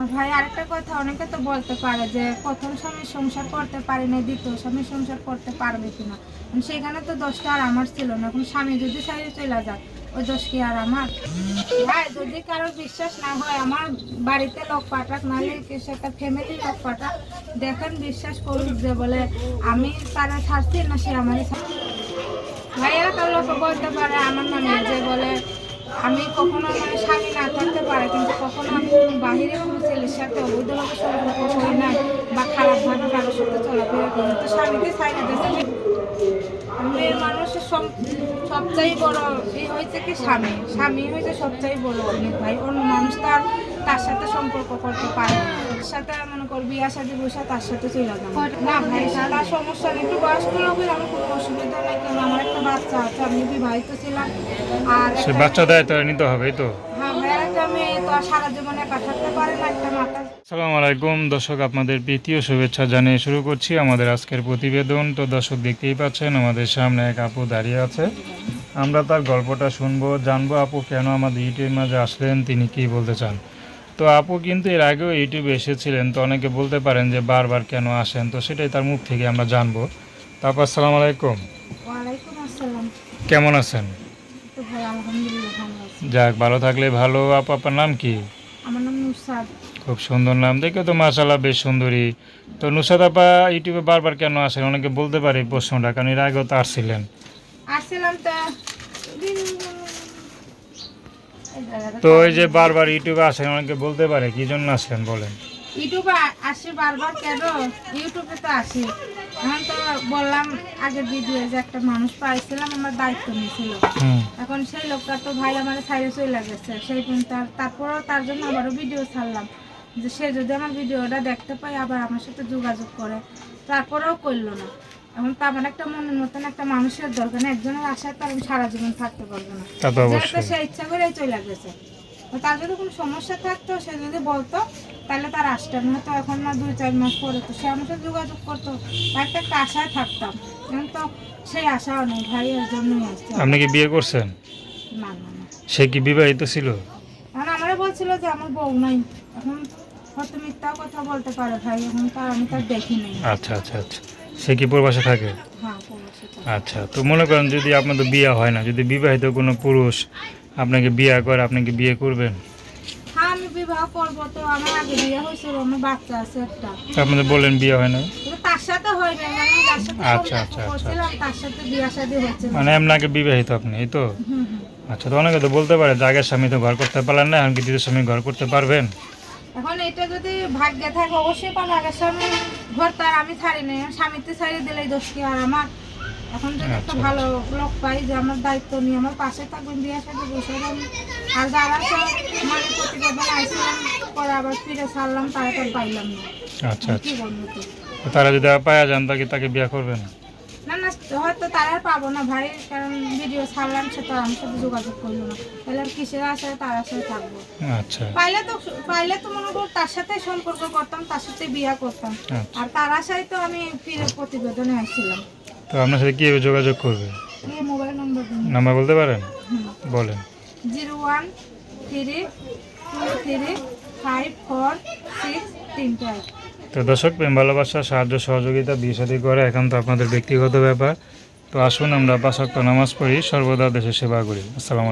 ভাই, আরেকটা কথা, অনেকে তো বলতে পারে যে প্রথম স্বামী সংসার করতে পারে না দ্বিতীয় স্বামী সংসার করতে পারবে কিনা। সেখানে তো দোষটা আর আমার ছিল না। এখন স্বামী যদি সাইডে চলে যায়। ওই দোষ কি আর আমার? ভাই, যদি কারও বিশ্বাস না হয়, আমার বাড়িতে লোক পাঠাক নাহলে কিছু একটা ফ্যামিলি লোক পাঠাক, দেখেন বিশ্বাস করুক যে বলে আমি তারা ছাড়ছি না, সে ছাড়ছে ভাইয়েরা কার লোক বলতে পারে আমার নামে যে বলে, আমি কখনো মানে স্বামী না থাকতে পারে, কিন্তু কখনো আমি বাহিরে ছেলের সাথে অবৈধভাবে সম্পর্ক করি না বা খারাপভাবে কারোর সাথে চলাফেরা করি। তো স্বামীকে সাইডে দিতে মেয়ের মানুষের সব- সবচাই বড় এই হয়েছে কি স্বামী। স্বামী হয়েছে সবচাই বড় অনেক ভাই। অন্য মানুষ তো আর তার সাথে সম্পর্ক করতে পারে ওর সাথে মনে কর বিয়া সাথে বসে তার সাথে চলে যাবে না। ভাই তার সমস্যা নেই। একটু বয়স্ক লোকের আমার কোনো অসুবিধা নেই। কারণ আমার একটা বাচ্চা আছে। আমি বিবাহিত ছিলাম। আর বাচ্চা দেয় তো নিতে হবে তো। হ্যাঁ একটা মেয়ে তো সারা জীবন একা থাকতে পারে না একটা মাথা সালাম আলাইকুম দর্শক আপনাদের প্রীতীয় শুভেচ্ছা জানিয়ে শুরু করছি আমাদের আজকের প্রতিবেদন। তো দর্শক দেখতেই পাচ্ছেন আমাদের সামনে এক আপু দাঁড়িয়ে আছে। আমরা তার গল্পটা শুনব জানব আপু কেন আমাদের ইউটিউবের মাঝে আসলেন তিনি কি বলতে চান। তো আপু কিন্তু এর আগেও ইউটিউবে এসেছিলেন তো অনেকে বলতে পারেন যে বারবার কেন আসেন তো সেটাই তার মুখ থেকে আমরা জানব। তারপর আসসালামু আলাইকুম। কেমন আছেন? আলহামদুলিল্লাহ যাক ভালো থাকলে ভালো। আপ আপনার নাম কি? আমার নাম নুসাদ খুব সুন্দর নাম। দেখে তো মাশাল্লাহ বেশ সুন্দরী। তো নুসাদ আপা ইউটিউবে বারবার কেন আসেন? অনেকে বলতে পারে প্রশ্নটা কারণ এর আগেও তো আসছিলেন। আসছিলাম তো। ওই তো এই যে বারবার ইউটিউবে আসেন অনেকে বলতে পারে কি জন্য আসেন বলেন? ইউটিউবে আসি বারবার কেন? ইউটিউবে তো আসি। এখন তো বললাম আগের ভিডিও যে একটা মানুষ পাইছিলাম আমার দায়িত্ব নিয়েছিল। এখন সেই লোকটা তো ভাই আমার সাইডে চলে গেছে। সেই দিন তার তারপরও তার জন্য আবারও ভিডিও ছাড়লাম। যে সে যদি আমার ভিডিওটা দেখতে পায় আবার আমার সাথে যোগাযোগ করে। তারপরেও করল না। এখন তো আমার একটা মনের মতন একটা মানুষের দরকার না একজনের আশায় তো আমি সারা জীবন থাকতে পারব না। যেহেতু সে ইচ্ছা করে চলে গেছে। তার যদি কোনো সমস্যা থাকতো সে যদি বলতো তাহলে তার আসতাম না তো এখন না দুই চার মাস পরে তো সে আমার সাথে যোগাযোগ করতো তার একটা আশায় থাকতাম। এখন তো সেই আশাও নেই ভাই এর জন্যই আসছে। আপনি কি বিয়ে করছেন? না না না। সে কি বিবাহিত ছিল? এখন আমারও বলছিল যে আমার বউ নাই। এখন হয়তো মিথ্যা কথা বলতে পারে ভাই এখন তার আমি তার দেখি নাই। আচ্ছা আচ্ছা আচ্ছা। সে কি প্রবাসে থাকে? হ্যাঁ প্রবাসী তো। আচ্ছা তো মনে করেন যদি আপনাদের বিয়ে হয় না যদি বিবাহিত কোনো পুরুষ আপনাকে বিয়ে করে আপনি কি বিয়ে করবেন? বিবাহ করব তো আমার আগে বিয়ে হয়েছিল আমার বাচ্চা আছে একটা। আপনাদের বললেন বিয়ে হয় না তার সাথে হয় না মানে আমি আচ্ছা, আচ্ছা, আচ্ছা, তার সাথে বিয়ে শাদী হচ্ছে মানে আপনাকে বিবাহিত আপনি এই তো? আচ্ছা তো অনেকে তো বলতে পারে যে আগের স্বামী তো ঘর করতে পারলেন না এখন কি দ্বিতীয় স্বামী ঘর করতে পারবেন? এখন এটা যদি ভাগ্যে থাকে অবশ্যই পাবো আগের স্বামী ঘর তার আমি ছাড়ি নাই স্বামীতে ছাড়িয়ে দিলেই দোষ কি? আর আমার এখন যদি একটা আচ্ছা, ভালো লোক পাই যে আমার দায়িত্ব নিয়ে আমার পাশে থাকবেন বিয়ের সাথে বসে আর যারা সব মানে প্রতিবেদন আইছিলাম পরে আবার ফিরে ছাড়লাম তারা তো পাইলাম না। আচ্ছা আচ্ছা। তারা যদি পায়া যান তাকে তাকে বিয়ে করবেন না? না হয়তো তারা আর পাবো না ভাই কারণ ভিডিও ছাড়লাম সে তো আমার সাথে যোগাযোগ করল না। তাহলে আর কিসের আশায় তার আশায় থাকব। আচ্ছা। পাইলে তো পাইলে তো মনে করো তার সাথে সম্পর্ক করতাম তার সাথে বিয়ে করতাম। আচ্ছা। আর তার আশায় তো আমি ফিরে প্রতিবেদনে আসছিলাম। তো আপনার সাথে কীভাবে যোগাযোগ করবে? নম্বর বলতে পারেন? বলেন। Zero one three two three five four six তিনটা তো দর্শক প্রেম ভালোবাসা সাহায্য সহযোগিতা বিয়ে করে এখন তো আপনাদের ব্যক্তিগত ব্যাপার। তো আসুন আমরা পাঁচ নামাজ পড়ি সর্বদা দেশের সেবা করি। আসসালামু